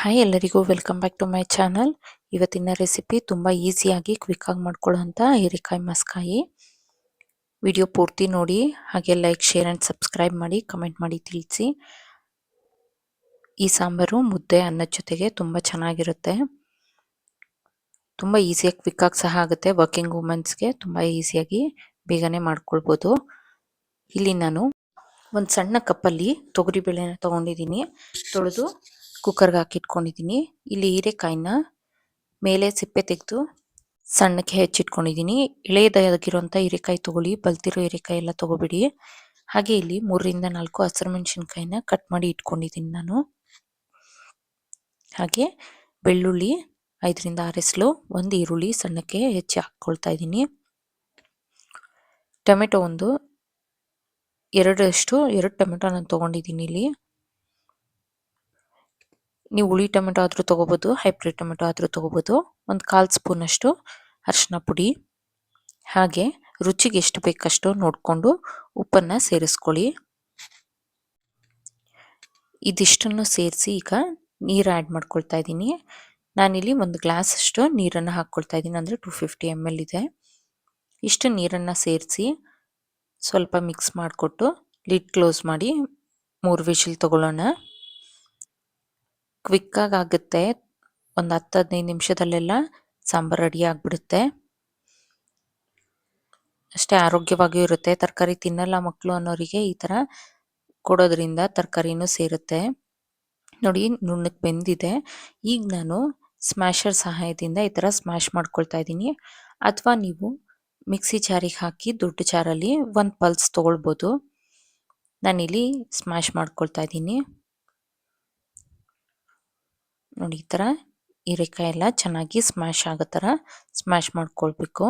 Hi ಎಲ್ಲರಿಗೂ welcome back to my channel ಇವತ್ತಿನ recipe ತುಂಬ ಈಸಿಯಾಗಿ ಕ್ವಿಕ್ಕಾಗಿ ಮಾಡ್ಕೊಳ್ಳೋಂಥ ಹೀರೆಕಾಯಿ ಮಸ್ಕಾಯಿ. ವಿಡಿಯೋ ಪೂರ್ತಿ ನೋಡಿ, ಹಾಗೆ ಲೈಕ್ ಶೇರ್ ಆ್ಯಂಡ್ ಸಬ್ಸ್ಕ್ರೈಬ್ ಮಾಡಿ ಕಮೆಂಟ್ ಮಾಡಿ ತಿಳಿಸಿ. ಈ ಸಾಂಬಾರು ಮುದ್ದೆ ಅನ್ನದ ಜೊತೆಗೆ ತುಂಬ ಚೆನ್ನಾಗಿರುತ್ತೆ. ತುಂಬ ಈಸಿಯಾಗಿ ಕ್ವಿಕ್ಕಾಗಿ ಸಹ ಆಗುತ್ತೆ. ವರ್ಕಿಂಗ್ ವುಮೆನ್ಸ್ಗೆ ತುಂಬ ಈಸಿಯಾಗಿ ಬೇಗನೆ ಮಾಡ್ಕೊಳ್ಬೋದು. ಇಲ್ಲಿ ನಾನು ಒಂದು ಸಣ್ಣ ಕಪ್ಪಲ್ಲಿ ತೊಗರಿಬೇಳೆನ ತೊಗೊಂಡಿದ್ದೀನಿ. ತೊಳೆದು ಕುಕ್ಕರ್ಗೆ ಹಾಕಿಟ್ಕೊಂಡಿದ್ದೀನಿ ಇಲ್ಲಿ ಹೀರೆಕಾಯಿನ ಮೇಲೆ ಸಿಪ್ಪೆ ತೆಗೆದು ಸಣ್ಣಕ್ಕೆ ಹೆಚ್ಚಿಟ್ಕೊಂಡಿದ್ದೀನಿ ಇಳೆಯದಾಗಿರುವಂಥ ಹೀರೆಕಾಯಿ ತಗೊಳ್ಳಿ, ಬಲ್ತಿರೋ ಹೀರೆಕಾಯಿ ಎಲ್ಲ ತೊಗೊಬಿಡಿ. ಹಾಗೆ ಇಲ್ಲಿ ಮೂರರಿಂದ ನಾಲ್ಕು ಹಸಿರು ಮೆಣಸಿನ್ಕಾಯಿನ ಕಟ್ ಮಾಡಿ ಇಟ್ಕೊಂಡಿದ್ದೀನಿ ನಾನು. ಹಾಗೆ ಬೆಳ್ಳುಳ್ಳಿ ಐದರಿಂದ ಆರು ಎಸ್ಲು, ಒಂದು ಈರುಳ್ಳಿ ಸಣ್ಣಕ್ಕೆ ಹೆಚ್ಚಿ ಹಾಕ್ಕೊಳ್ತಾ ಇದ್ದೀನಿ ಟೊಮೆಟೊ ಒಂದು ಎರಡಷ್ಟು ಎರಡು ಟೊಮೆಟೊ ನಾನು ತೊಗೊಂಡಿದ್ದೀನಿ ಇಲ್ಲಿ. ನೀವು ಹುಳಿ ಟೊಮೆಟೊ ಆದರೂ ತೊಗೋಬೋದು, ಹೈಬ್ರಿಡ್ ಟೊಮೆಟೊ ಆದರೂ ತೊಗೋಬೋದು. ಒಂದು ಕಾಲು ಸ್ಪೂನಷ್ಟು ಅರಿಶಿನ ಪುಡಿ. ಹಾಗೆ ರುಚಿಗೆ ಎಷ್ಟು ಬೇಕಷ್ಟು ನೋಡಿಕೊಂಡು ಉಪ್ಪನ್ನು ಸೇರಿಸ್ಕೊಳ್ಳಿ. ಇದಿಷ್ಟನ್ನು ಸೇರಿಸಿ ಈಗ ನೀರು ಆ್ಯಡ್ ಮಾಡ್ಕೊಳ್ತಾ ಇದ್ದೀನಿ. ನಾನಿಲ್ಲಿ ಒಂದು ಗ್ಲಾಸ್ ಅಷ್ಟು ನೀರನ್ನು ಹಾಕ್ಕೊಳ್ತಾ ಇದ್ದೀನಿ, ಅಂದರೆ ಟು ಫಿಫ್ಟಿ ಎಂ ಎಲ್ ಇದೆ. ಇಷ್ಟು ನೀರನ್ನು ಸೇರಿಸಿ ಸ್ವಲ್ಪ ಮಿಕ್ಸ್ ಮಾಡಿಕೊಟ್ಟು ಲಿಡ್ ಕ್ಲೋಸ್ ಮಾಡಿ ಮೂರು ವಿಷಲ್ ತಗೊಳ್ಳೋಣ. ಕ್ವಿಕ್ಕಾಗಿ ಆಗುತ್ತೆ ಒಂದು ಹತ್ತು ಹದಿನೈದು ನಿಮಿಷದಲ್ಲೆಲ್ಲ ಸಾಂಬಾರು ರೆಡಿ ಆಗಿಬಿಡುತ್ತೆ. ಅಷ್ಟೇ ಆರೋಗ್ಯವಾಗಿಯೂ ಇರುತ್ತೆ. ತರಕಾರಿ ತಿನ್ನಲ್ಲ ಮಕ್ಕಳು ಅನ್ನೋರಿಗೆ ಈ ಥರ ಕೊಡೋದ್ರಿಂದ ತರಕಾರಿನೂ ಸೇರುತ್ತೆ. ನೋಡಿ ನುಣ್ಣಕ್ಕೆ ಬೆಂದಿದೆ. ಈಗ ನಾನು ಸ್ಮ್ಯಾಶರ್ ಸಹಾಯದಿಂದ ಈ ಥರ ಸ್ಮ್ಯಾಶ್ ಮಾಡ್ಕೊಳ್ತಾ ಇದ್ದೀನಿ. ಅಥವಾ ನೀವು ಮಿಕ್ಸಿ ಚಾರಿಗೆ ಹಾಕಿ ದೊಡ್ಡ ಚಾರಲ್ಲಿ ಒಂದು ಪಲ್ಸ್ ತೊಗೊಳ್ಬೋದು. ನಾನಿಲ್ಲಿ ಸ್ಮ್ಯಾಶ್ ಮಾಡ್ಕೊಳ್ತಾ ಇದ್ದೀನಿ. ನೋಡಿ ಈ ಥರ ಹೀರೆಕಾಯಿ ಎಲ್ಲ ಚೆನ್ನಾಗಿ ಸ್ಮ್ಯಾಶ್ ಆಗೋ ಥರ ಸ್ಮ್ಯಾಶ್ ಮಾಡ್ಕೊಳ್ಬೇಕು.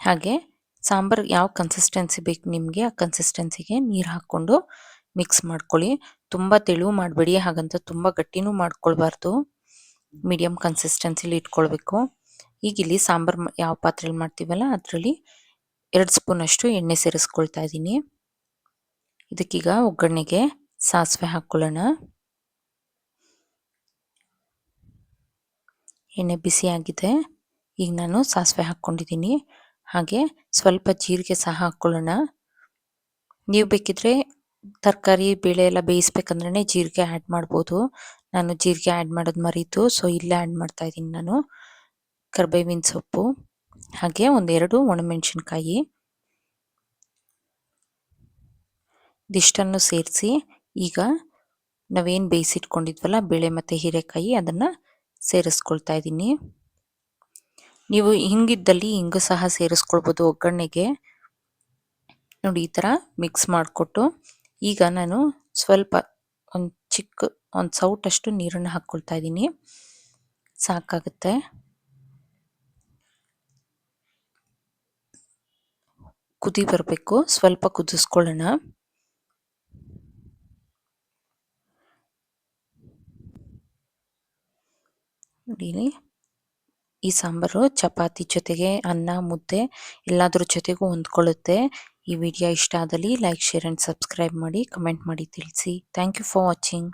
ಹಾಗೆ ಸಾಂಬಾರು ಯಾವ ಕನ್ಸಿಸ್ಟೆನ್ಸಿ ಬೇಕು ನಿಮಗೆ ಆ ಕನ್ಸಿಸ್ಟೆನ್ಸಿಗೆ ನೀರು ಹಾಕ್ಕೊಂಡು ಮಿಕ್ಸ್ ಮಾಡ್ಕೊಳ್ಳಿ. ತುಂಬ ತೆಳು ಮಾಡಬೇಡಿ, ಹಾಗಂತ ತುಂಬ ಗಟ್ಟಿನೂ ಮಾಡ್ಕೊಳ್ಬಾರ್ದು. ಮೀಡಿಯಮ್ ಕನ್ಸಿಸ್ಟೆನ್ಸಿಲಿ ಇಟ್ಕೊಳ್ಬೇಕು. ಈಗ ಇಲ್ಲಿ ಸಾಂಬಾರು ಯಾವ ಪಾತ್ರೆಯಲ್ಲಿ ಮಾಡ್ತೀವಲ್ಲ ಅದರಲ್ಲಿ ಎರಡು ಸ್ಪೂನಷ್ಟು ಎಣ್ಣೆ ಸೇರಿಸ್ಕೊಳ್ತಾ ಇದ್ದೀನಿ. ಇದಕ್ಕೀಗ ಒಗ್ಗರಣೆಗೆ ಸಾಸಿವೆ ಹಾಕ್ಕೊಳ್ಳೋಣ ಎಣ್ಣೆ ಬಿಸಿಯಾಗಿದೆ ಈಗ ನಾನು ಸಾಸಿವೆ ಹಾಕ್ಕೊಂಡಿದ್ದೀನಿ. ಹಾಗೆ ಸ್ವಲ್ಪ ಜೀರಿಗೆ ಸಹ ಹಾಕ್ಕೊಳ್ಳೋಣ ನೀವು ಬೇಕಿದ್ರೆ ತರಕಾರಿ, ಬೇಳೆ ಎಲ್ಲ ಬೇಯಿಸ್ಬೇಕಂದ್ರೆ ಜೀರಿಗೆ ಆ್ಯಡ್ ಮಾಡ್ಬೋದು. ನಾನು ಜೀರಿಗೆ ಆ್ಯಡ್ ಮಾಡೋದು ಮರೀತು ಸೊ ಇಲ್ಲೇ ಆ್ಯಡ್ ಮಾಡ್ತಾ ಇದ್ದೀನಿ ನಾನು. ಕರ್ಬೇವಿನ ಸೊಪ್ಪು. ಹಾಗೆ ಒಂದೆರಡು ಒಣಮೆಣಸಿನ್ಕಾಯಿ. ಇದಿಷ್ಟನ್ನು ಸೇರಿಸಿ ಈಗ ನಾವೇನು ಬೇಯಿಸಿಟ್ಕೊಂಡಿದ್ವಲ್ಲ, ಬೇಳೆ ಮತ್ತು ಹೀರೆಕಾಯಿ, ಅದನ್ನು ಸೇರಿಸ್ಕೊಳ್ತಾ ಇದ್ದೀನಿ. ನೀವು ಹಿಂಗಿದ್ದಲ್ಲಿ ಹಿಂಗೂ ಸಹ ಸೇರಿಸ್ಕೊಳ್ಬೋದು ಒಗ್ಗರಣೆಗೆ. ನೋಡಿ ಈ ಥರ ಮಿಕ್ಸ್ ಮಾಡಿಕೊಟ್ಟು ಈಗ ನಾನು ಸ್ವಲ್ಪ ಒಂದು ಚಿಕ್ಕ ಒಂದು ಸೌಟಷ್ಟು ನೀರನ್ನು ಹಾಕ್ಕೊಳ್ತಾ ಇದ್ದೀನಿ. ಸಾಕಾಗುತ್ತೆ. ಕುದಿ ಬರಬೇಕು. ಸ್ವಲ್ಪ ಕುದಿಸ್ಕೊಳ್ಳೋಣ. ನೋಡಿ ಈ ಸಾಂಬಾರು, ಚಪಾತಿ ಜೊತೆಗೆ ಅನ್ನ, ಮುದ್ದೆ ಎಲ್ಲಾದ್ರ ಜೊತೆಗೂ ಹೊಂದ್ಕೊಳ್ಳುತ್ತೆ. ಈ ವಿಡಿಯೋ ಇಷ್ಟ ಆದಲ್ಲಿ ಲೈಕ್, ಶೇರ್ ಆ್ಯಂಡ್ ಸಬ್ಸ್ಕ್ರೈಬ್ ಮಾಡಿ, ಕಮೆಂಟ್ ಮಾಡಿ ತಿಳಿಸಿ. Thank you for watching.